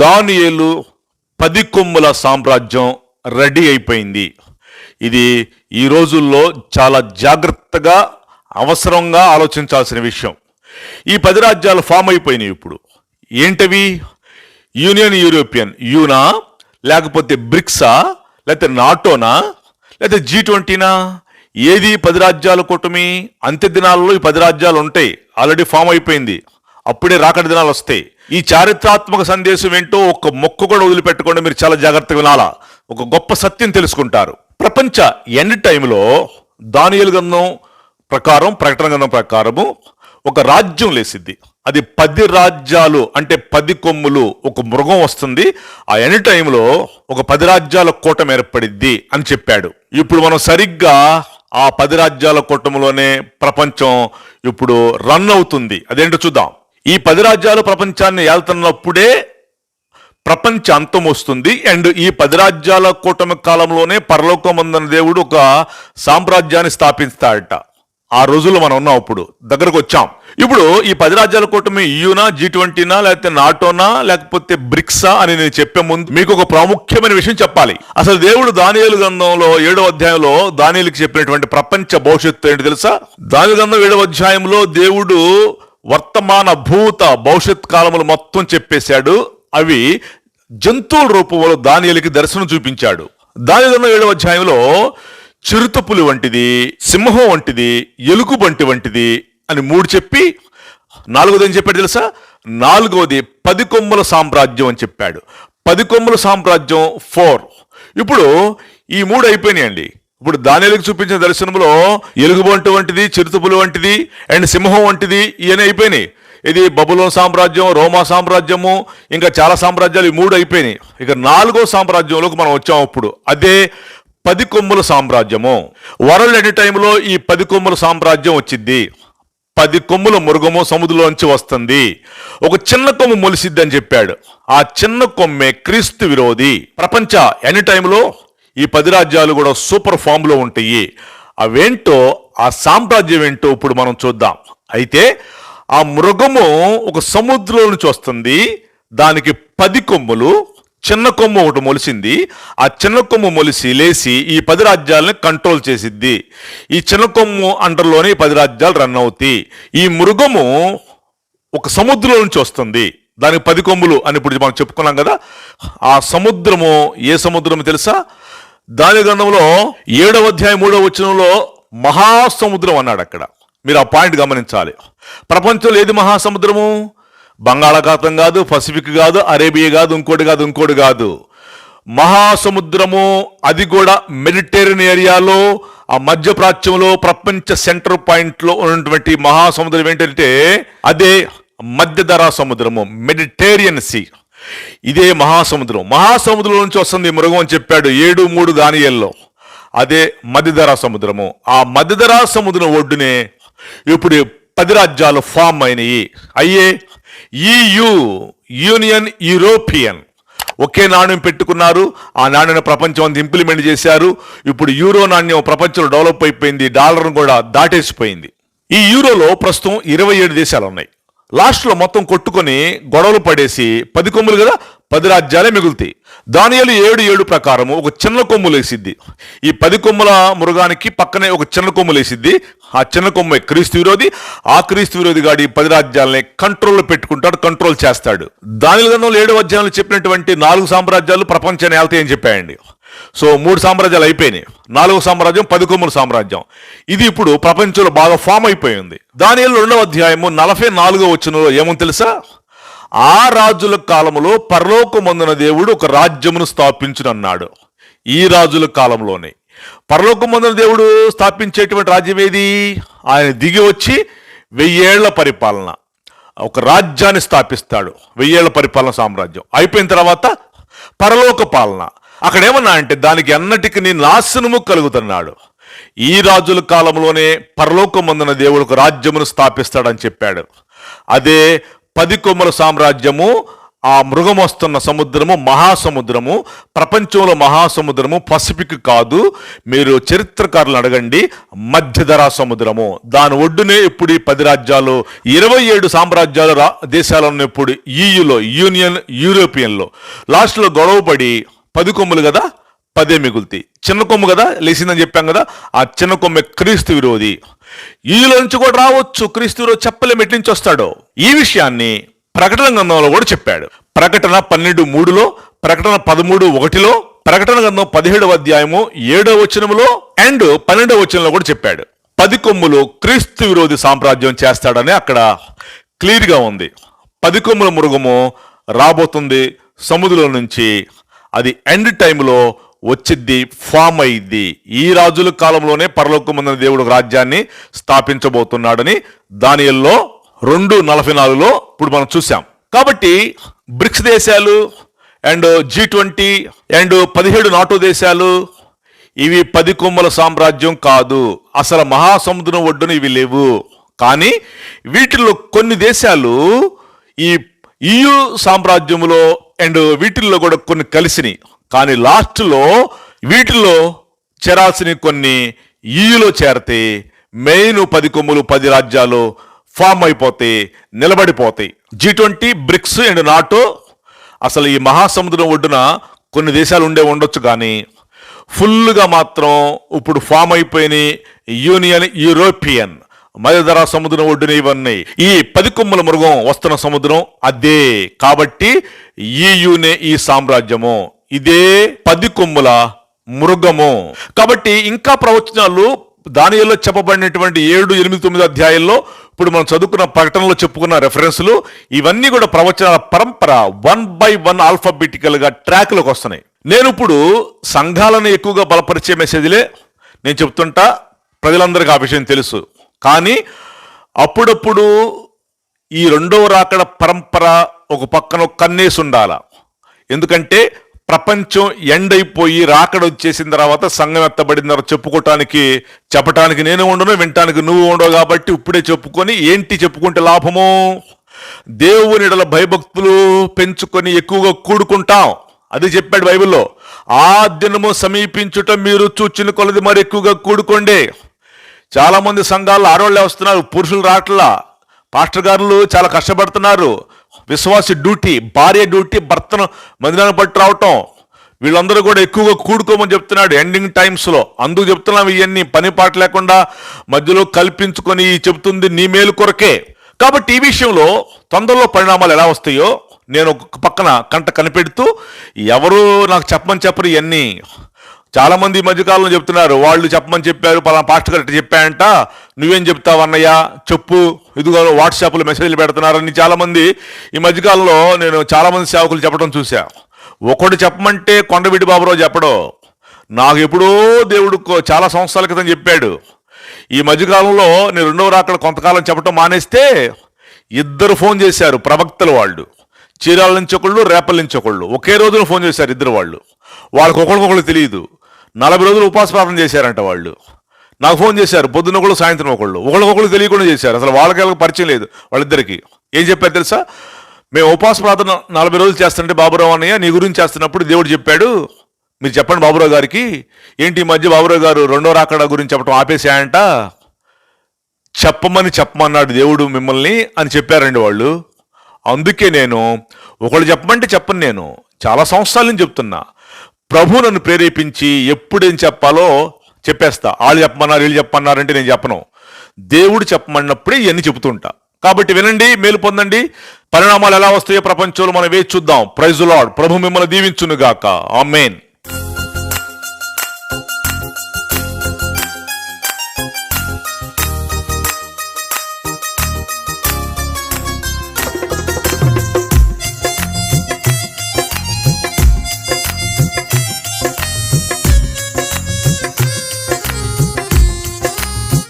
దానియేలు పది కొమ్ముల సామ్రాజ్యం రెడీ అయిపోయింది. ఇది ఈ రోజుల్లో చాలా జాగ్రత్తగా అవసరంగా ఆలోచించాల్సిన విషయం. ఈ పది రాజ్యాలు ఫామ్ అయిపోయినాయి ఇప్పుడు. ఏంటవి? యూనియన్ యూరోపియన్ యూనా? లేకపోతే బ్రిక్సా? లేకపోతే నాటోనా? లేకపోతే జీ ట్వంటీనా? ఏది పది రాజ్యాల కూటమి? అంత్య దినాల్లో ఈ పది రాజ్యాలు ఉంటాయి. ఆల్రెడీ ఫామ్ అయిపోయింది. అప్పుడే రాకడి దినాలు వస్తాయి. ఈ చారిత్రాత్మక సందేశం ఏంటో ఒక మొక్క కూడా వదిలిపెట్టకుండా. మీరు చాలా జాగ్రత్తగా వినాలా? ఒక గొప్ప సత్యం తెలుసుకుంటారు. ప్రపంచ ఎండ్ టైంలో దానియలు గంధం ప్రకారం ప్రకటన గంధం ప్రకారము ఒక రాజ్యం లేసిద్ది. అది పది రాజ్యాలు అంటే పది కొమ్ములు ఒక మృగం వస్తుంది. ఆ ఎండ్ టైంలో ఒక పది రాజ్యాల కూటం ఏర్పడిద్ది అని చెప్పాడు. ఇప్పుడు మనం సరిగ్గా ఆ పది రాజ్యాల కూటమిలోనే ప్రపంచం ఇప్పుడు రన్ అవుతుంది. అదేంటో చూద్దాం. ఈ పది రాజ్యాలు ప్రపంచాన్ని ఏళ్తున్నప్పుడే ప్రపంచ అంతం వస్తుంది. అండ్ ఈ పది రాజ్యాల కూటమి కాలంలోనే పరలోకం ఉందన్న దేవుడు ఒక సామ్రాజ్యాన్ని స్థాపిస్తాడట. ఆ రోజుల్లో మనం ఉన్నాం అప్పుడు దగ్గరకు వచ్చాం. ఇప్పుడు ఈ పది రాజ్యాల కూటమి యూనా జీ ట్వంటీనా లేకపోతే నాటోనా లేకపోతే బ్రిక్సా అని నేను చెప్పే ముందు మీకు ఒక ప్రాముఖ్యమైన విషయం చెప్పాలి. అసలు దేవుడు దానియలు గ్రంథంలో ఏడో అధ్యాయంలో దానియేలుకి చెప్పినటువంటి ప్రపంచ భవిష్యత్తు ఏంటి తెలుసా? దాని గ్రంథం ఏడవ అధ్యాయంలో దేవుడు వర్తమాన భూత భవిష్యత్ కాలములు మొత్తం చెప్పేశాడు. అవి జంతువుల రూపంలో దానియలికి దర్శనం చూపించాడు. దానిలో ఏడవ అధ్యాయంలో చిరుతపులి వంటిది సింహం వంటిది ఎలుగుబంటి వంటిది అని మూడు చెప్పి నాలుగోది ఏం చెప్పాడు తెలుసా? నాలుగోది పది కొమ్మల సామ్రాజ్యం అని చెప్పాడు. పది కొమ్మల సామ్రాజ్యం ఫోర్ ఇప్పుడు ఈ మూడు అయిపోయినాయండి. ఇప్పుడు దానిలకు చూపించిన దర్శనంలో ఎలుగుబంటు వంటిది చిరుతపులి వంటిది అండ్ సింహం వంటిది ఇవన్నీ అయిపోయినాయి. ఇది బబులోన్ సామ్రాజ్యం రోమా సామ్రాజ్యము ఇంకా చాలా సామ్రాజ్యాలు ఈ మూడు అయిపోయినాయి. ఇక నాలుగో సామ్రాజ్యంలోకి మనం వచ్చాము ఇప్పుడు. అదే పది కొమ్ముల సామ్రాజ్యము. వరల్డ్ ఎనీ టైంలో ఈ పది కొమ్ముల సామ్రాజ్యం వచ్చింది. పది కొమ్ముల మృగము సముద్రంలోంచి వస్తుంది. ఒక చిన్న కొమ్ము మొలిసిద్ది అని చెప్పాడు. ఆ చిన్న కొమ్మే క్రీస్తు విరోధి. ప్రపంచ ఎనీ టైంలో ఈ పది రాజ్యాలు కూడా సూపర్ ఫామ్లో ఉంటాయి. అవేంటో ఆ సామ్రాజ్యం ఏంటో ఇప్పుడు మనం చూద్దాం. అయితే ఆ మృగము ఒక సముద్రంలో నుంచి వస్తుంది దానికి పది కొమ్ములు చిన్న కొమ్ము ఒకటి మొలిసింది. ఆ చిన్న కొమ్ము మొలిసి లేచి ఈ పది రాజ్యాలని కంట్రోల్ చేసిద్ది. ఈ చిన్న కొమ్ము అండర్లోనే ఈ పది రాజ్యాలు రన్ అవుతాయి. ఈ మృగము ఒక సముద్రం నుంచి వస్తుంది దానికి పది కొమ్ములు అని ఇప్పుడు మనం చెప్పుకున్నాం కదా. ఆ సముద్రము ఏ సముద్రము తెలుసా? దాని గ్రంథంలో ఏడవ అధ్యాయం మూడవ వచనంలో మహాసముద్రం అన్నాడు అక్కడ. మీరు ఆ పాయింట్ గమనించాలి. ప్రపంచంలో ఏది మహాసముద్రము? బంగాళాఖాతం కాదు పసిఫిక్ కాదు అరేబియా కాదు ఇంకోటి కాదు ఇంకోటి కాదు. మహాసముద్రము అది కూడా మెడిటేరియన్ ఏరియాలో ఆ మధ్య ప్రాచ్యంలో ప్రపంచ సెంటర్ పాయింట్లో ఉన్నటువంటి మహాసముద్రం ఏంటంటే అదే మధ్యధరా సముద్రము మెడిటేరియన్ సీ. ఇదే మహాసముద్రం. మహాసముద్రం నుంచి వస్తుంది మృగం అని చెప్పాడు ఏడు మూడు దానియల్లో. అదే మధ్యధరా సముద్రము. ఆ మధ్యధరా సముద్రం ఒడ్డునే ఇప్పుడు పది రాజ్యాలు ఫామ్ అయినాయి. అయ్యే ఈయు యూనియన్ యూరోపియన్. ఒకే నాణ్యం పెట్టుకున్నారు. ఆ నాణ్యం ప్రపంచం అంతా ఇంప్లిమెంట్ చేశారు. ఇప్పుడు యూరో నాణ్యం ప్రపంచంలో డెవలప్ అయిపోయింది. డాలర్ను కూడా దాటేసిపోయింది. ఈ యూరోలో ప్రస్తుతం ఇరవై ఏడు దేశాలు ఉన్నాయి లాస్ట్లో మొత్తం కొట్టుకొని గొడవలు పడేసి పది కొమ్ములు కదా పది రాజ్యాలే మిగులుతాయి. దానియలు ఏడు ఏడు ప్రకారము ఒక చిన్న కొమ్ము లేసిద్ది ఈ పది కొమ్ముల మృగానికి పక్కనే ఒక చిన్న కొమ్ము లేసిద్ది ఆ చిన్న కొమ్మ క్రీస్తు విరోధి ఆ క్రీస్తు విరోధి గాడి పది రాజ్యాలని కంట్రోల్లో పెట్టుకుంటాడు కంట్రోల్ చేస్తాడు. దాని గంధంలో ఏడు అధ్యాయంలో చెప్పినటువంటి నాలుగు సామ్రాజ్యాలు ప్రపంచాన్ని వెళ్తాయని చెప్పాయండి. సో మూడు సామ్రాజ్యాలు అయిపోయినాయి. నాలుగో సామ్రాజ్యం పది సామ్రాజ్యం. ఇది ఇప్పుడు ప్రపంచంలో బాగా ఫామ్ అయిపోయింది. దాని రెండవ అధ్యాయము నలభై నాలుగో వచ్చినలో ఏమో తెలుసా? ఆ రాజుల కాలంలో పరలోకమందున దేవుడు ఒక రాజ్యమును స్థాపించునన్నాడు. ఈ రాజుల కాలంలోనే. పరలోకమందున దేవుడు స్థాపించేటువంటి రాజ్యం ఏది? ఆయన దిగి వచ్చి వెయ్యేళ్ళ పరిపాలన. ఒక రాజ్యాన్ని స్థాపిస్తాడు. వెయ్యేళ్ళ పరిపాలన సామ్రాజ్యం. అయిపోయిన తర్వాత పరలోక పాలన. అక్కడేమన్నా అంటే దానికి ఎన్నటికి నీ నాశనము కలుగుతున్నాడు ఈ రాజుల కాలంలోనే పరలోకమందున దేవుడు రాజ్యమును స్థాపిస్తాడని చెప్పాడు. అదే పది కొమ్మల సామ్రాజ్యము ఆ మృగమొస్తున్న సముద్రము మహాసముద్రము ప్రపంచంలో మహాసముద్రము పసిఫిక్ కాదు. మీరు చరిత్రకారులు అడగండి మధ్యధరా సముద్రము. దాని ఒడ్డునే ఇప్పుడు ఈ పది రాజ్యాలు ఇరవై ఏడు సామ్రాజ్యాలు రా దేశాలు ఇప్పుడు ఈయులో యూనియన్ యూరోపియన్లో. లాస్ట్లో గొడవపడి పది కొమ్ములు కదా పదే మిగులుతాయి. చిన్న కొమ్ము కదా లేచిందని చెప్పాం కదా ఆ చిన్న కొమ్మె క్రీస్తు విరోధి. ఈలో నుంచి కూడా రావచ్చు క్రీస్తు విరోధి చెప్పలేం ఎట్ల నుంచి వస్తాడో. ఈ విషయాన్ని ప్రకటన గ్రంథంలో కూడా చెప్పాడు. ప్రకటన పన్నెండు మూడులో ప్రకటన పదమూడు ఒకటిలో ప్రకటన గ్రంథం పదిహేడవ అధ్యాయము ఏడవ వచనములో అండ్ పన్నెండవ వచనంలో కూడా చెప్పాడు. పది కొమ్ములు క్రీస్తు విరోధి సామ్రాజ్యం చేస్తాడని అక్కడ క్లియర్గా ఉంది. పది కొమ్ముల మృగము రాబోతుంది సముద్రం నుంచి అది ఎండ్ టైంలో వచ్చిద్ది ఫామ్ అయింది ఈ రాజుల కాలంలోనే పరలోకమందిన దేవుడు రాజ్యాన్ని స్థాపించబోతున్నాడని దానిల్లో రెండు నలభై నాలుగులో ఇప్పుడు మనం చూసాం కాబట్టి బ్రిక్స్ దేశాలు అండ్ జీ ట్వంటీ అండ్ పదిహేడు నాటో దేశాలు ఇవి పది కొమ్మల సామ్రాజ్యం కాదు. అసలు మహాసముద్రం ఒడ్డున ఇవి లేవు. కానీ వీటిల్లో కొన్ని దేశాలు ఈ ఈయు సామ్రాజ్యములో అండ్ వీటిల్లో కూడా కొన్ని కలిసినాయి. కానీ లాస్ట్లో వీటిల్లో చేరాల్సిన కొన్ని ఈలో చేరితే మెయిన్ పది కొమ్ములు పది రాజ్యాలు ఫామ్ అయిపోతాయి నిలబడిపోతాయి. G twenty BRICS and NATO అసలు ఈ మహాసముద్రం ఒడ్డున కొన్ని దేశాలు ఉండే ఉండొచ్చు కానీ ఫుల్గా మాత్రం ఇప్పుడు ఫామ్ అయిపోయిన యూనియన్ యూరోపియన్. మధ్యధరా సముద్రం ఒడ్డున ఇవన్నీ. ఈ పది కొమ్ముల మృగం వస్తున్న సముద్రం అదే. కాబట్టి ఈయునే ఈ సామ్రాజ్యము. ఇదే పది కొమ్ముల మృగము. కాబట్టి ఇంకా ప్రవచనాలు దానిలో చెప్పబడినటువంటి ఏడు ఎనిమిది తొమ్మిది అధ్యాయాల్లో ఇప్పుడు మనం చదువుకున్న ప్రకటనలో చెప్పుకున్న రెఫరెన్స్లు ఇవన్నీ కూడా ప్రవచనాల పరంపర వన్ బై వన్ ఆల్ఫాబెటికల్గా ట్రాక్లోకి వస్తున్నాయి. నేను ఇప్పుడు సంఘాలను ఎక్కువగా బలపరిచే మెసేజ్లే నేను చెప్తుంటా ప్రజలందరికీ ఆ విషయం తెలుసు. కానీ అప్పుడప్పుడు ఈ రెండవ రాకడ పరంపర ఒక పక్కన కన్నేసి ఉండాల. ఎందుకంటే ప్రపంచం ఎండ్ అయిపోయి రాకడ వచ్చేసిన తర్వాత సంఘం ఎత్తబడిన చెప్పుకోవటానికి చెప్పటానికి నేను ఉండను వినటానికి నువ్వు ఉండవు కాబట్టి ఇప్పుడే చెప్పుకొని ఏంటి చెప్పుకుంటే లాభము? దేవునిడల భయభక్తులు పెంచుకొని ఎక్కువగా కూడుకుంటాం. అది చెప్పాడు బైబిల్లో. ఆ దినము సమీపించుట మీరు చూచిన కొలది మరి ఎక్కువగా కూడుకోండి. చాలామంది సంఘాల్లో ఆడవాళ్ళే వస్తున్నారు పురుషులు రావట్లా. పాస్టర్ గారులు చాలా కష్టపడుతున్నారు. విశ్వాసి డ్యూటీ భార్య డ్యూటీ భర్తను మందిరాన్ని పట్టు రావటం వీళ్ళందరూ కూడా ఎక్కువగా కూడుకోమని చెప్తున్నాడు ఎండింగ్ టైమ్స్లో. అందుకు చెప్తున్నాం ఇవన్నీ పని పాట లేకుండా మధ్యలో కల్పించుకొని చెప్తుంది నీ మేలు కొరకే. కాబట్టి ఈ విషయంలో తొందరలో పరిణామాలు ఎలా వస్తాయో నేను ఒక పక్కన కంట కనిపెడుతూ ఎవరు నాకు చెప్పమని చెప్పరు ఇవన్నీ చాలా మంది ఈ మధ్యకాలంలో చెప్తున్నారు వాళ్ళు చెప్పమని చెప్పారు పలానా పాస్టర్ గారు చెప్పాయంట. నువ్వేం చెప్తావు అన్నయ్య? చెప్పు. ఇదిగో వాట్సాప్లో మెసేజ్లు పెడుతున్నారని చాలామంది ఈ మధ్యకాలంలో నేను చాలామంది సేవకులు చెప్పడం చూసా ఒకడు చెప్పమంటే కొండవీటి బాబురావు చెప్పడు. నాకు ఎప్పుడో దేవుడు చాలా సంవత్సరాల క్రితం చెప్పాడు. ఈ మధ్యకాలంలో నేను రెండవ రాకడ కొంతకాలం చెప్పడం మానేస్తే ఇద్దరు ఫోన్ చేశారు ప్రవక్తలు వాళ్ళు. చీరాల నుంచి ఒకళ్ళు రేపల నుంచి ఒకళ్ళు. ఒకే రోజున ఫోన్ చేశారు ఇద్దరు వాళ్ళు. వాళ్ళకి ఒకరికొకరు తెలియదు. నలభై రోజులు ఉపాస ప్రార్థన చేశారంట వాళ్ళు. నాకు ఫోన్ చేశారు పొద్దున్న ఒకళ్ళు సాయంత్రం ఒకళ్ళు. ఒకళ్ళకొకళ్ళు తెలియకుండా చేశారు. అసలు వాళ్ళకి వాళ్ళకి పరిచయం లేదు వాళ్ళిద్దరికి. ఏం చెప్పారు తెలుసా? మేము ఉపాస ప్రార్థన నలభై రోజులు చేస్తుంటే బాబురావు అన్నయ్య నీ గురించి చేస్తున్నప్పుడు దేవుడు చెప్పాడు మీరు చెప్పండి బాబురావు గారికి ఏంటి ఈ మధ్య బాబురావు గారు రెండో రాకడ గురించి చెప్పడం ఆపేసాయంట చెప్పమని చెప్పమన్నాడు దేవుడు మిమ్మల్ని అని చెప్పారండి వాళ్ళు. అందుకే నేను ఒకళ్ళు చెప్పమంటే చెప్పను నేను. చాలా సంవత్సరాల నుంచి చెప్తున్నా. ప్రభు నన్ను ప్రేరేపించి ఎప్పుడేం చెప్పాలో చెప్పేస్తా. వాళ్ళు చెప్పమన్నారు వీళ్ళు చెప్పమన్నారంటే నేను చెప్పను. దేవుడు చెప్పమన్నప్పుడే ఇవన్నీ చెబుతుంటా. కాబట్టి వినండి మేలు పొందండి. పరిణామాలు ఎలా వస్తాయో ప్రపంచంలో మనం వేచి చూద్దాం. ప్రైజ్ లాడ్ ప్రభు మిమ్మల్ని దీవించును గాక ఆమెన్